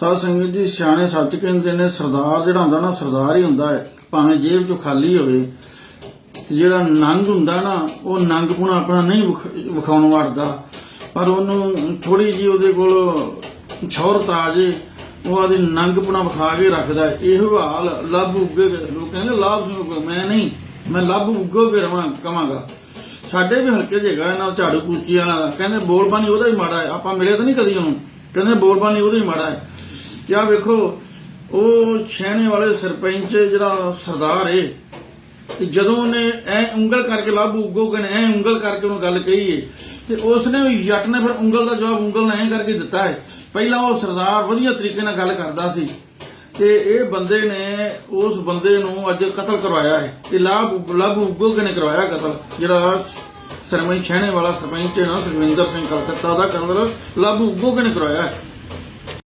ਸਾਧ ਸੰਗਤ ਜੀ, ਸਿਆਣੇ ਸੱਚ ਕਹਿੰਦੇ ਨੇ, ਸਰਦਾਰ ਜਿਹੜਾ ਹੁੰਦਾ ਨਾ, ਸਰਦਾਰ ਹੀ ਹੁੰਦਾ ਹੈ ਭਾਵੇਂ ਜੇਬ ਚੋਂ ਖਾਲੀ ਹੋਵੇ, ਤੇ ਜਿਹੜਾ ਨੰਗ ਹੁੰਦਾ ਨਾ, ਉਹ ਨੰਗਪੁਣਾ ਆਪਣਾ ਨਹੀਂ ਵਿਖਾਉਣ ਵੜਦਾ ਪਰ ਉਹਨੂੰ ਥੋੜੀ ਜੀ ਉਹਦੇ ਕੋਲ ਸ਼ੌਹਰਤ ਆ ਜੇ, ਉਹ ਆਦੀ ਨੰਗਪੁਣਾ ਵਿਖਾ ਕੇ ਰੱਖਦਾ ਹੈ। ਇਹੋ ਹਾਲ ਲੱਭ ਉੱਗੇ ਲੋਕ ਕਹਿੰਦੇ ਲਾਭ ਸੁਣੋ ਮੈਂ ਨਹੀਂ, ਮੈਂ ਲੱਭ ਉੱਗੋ ਕੇ ਰਵਾਂ ਕਵਾਂਗਾ ਸਾਡੇ ਵੀ ਹਲਕੇ ਜੇਗਾ ਇਹਨਾਂ ਝਾੜੂ ਪੂਚੀ ਵਾਲਾ ਦਾ। ਕਹਿੰਦੇ ਬੋਲਬਾਨੀ ਉਹਦਾ ਹੀ ਮਾੜਾ ਹੈ, ਆਪਾਂ ਮਿਲੇ ਤਾਂ ਨਹੀਂ ਕਦੀ ਉਹਨੂੰ ਕਹਿੰਦੇ ਬੋਲਬਾਨੀ ਉਹਦਾ ਹੀ ਮਾੜਾ ਹੈ। ਤੇ ਆਹ ਵੇਖੋ, ਉਹ ਛੇਣੇ ਵਾਲੇ ਸਰਪੰਚ ਜਿਹੜਾ ਸਰਦਾਰ ਏ, ਤੇ ਜਦੋਂ ਉਹਨੇ ਐ ਉਂਗਲ ਕਰਕੇ ਲਾਭੂ ਉੱਗੋ ਐ ਉਂਗਲ ਕਰਕੇ ਉਹਨੂੰ ਗੱਲ ਕਹੀ ਏ, ਤੇ ਉਸਨੇ ਉਹ ਜੱਟ ਨੇ ਫਿਰ ਉਂਗਲ ਦਾ ਜਵਾਬ ਉਂਗਲ ਨਾਲ ਐ ਕਰਕੇ ਦਿੱਤਾ ਹੈ। ਪਹਿਲਾਂ ਉਹ ਸਰਦਾਰ ਵਧੀਆ ਤਰੀਕੇ ਨਾਲ ਗੱਲ ਕਰਦਾ ਸੀ, ਤੇ ਇਹ ਬੰਦੇ ਨੇ, ਉਸ ਬੰਦੇ ਨੂੰ ਅੱਜ ਕਤਲ ਕਰਵਾਇਆ ਹੈ। ਤੇ ਲਾਭ ਲਾਭੂ ਉੱਗੋ ਨੇ ਕਰਵਾਇਆ ਕਤਲ, ਜਿਹੜਾ ਸਰਮਈ ਛਹਿਣੇ ਵਾਲਾ ਸਰਪੰਚ ਹੈ ਨਾ ਸੁਖਵਿੰਦਰ ਸਿੰਘ ਕਲਕੱਤਾ ਦਾ ਕਤਲ ਲਾਗੂ ਉੱਗੋ ਨੇ ਕਰਵਾਇਆ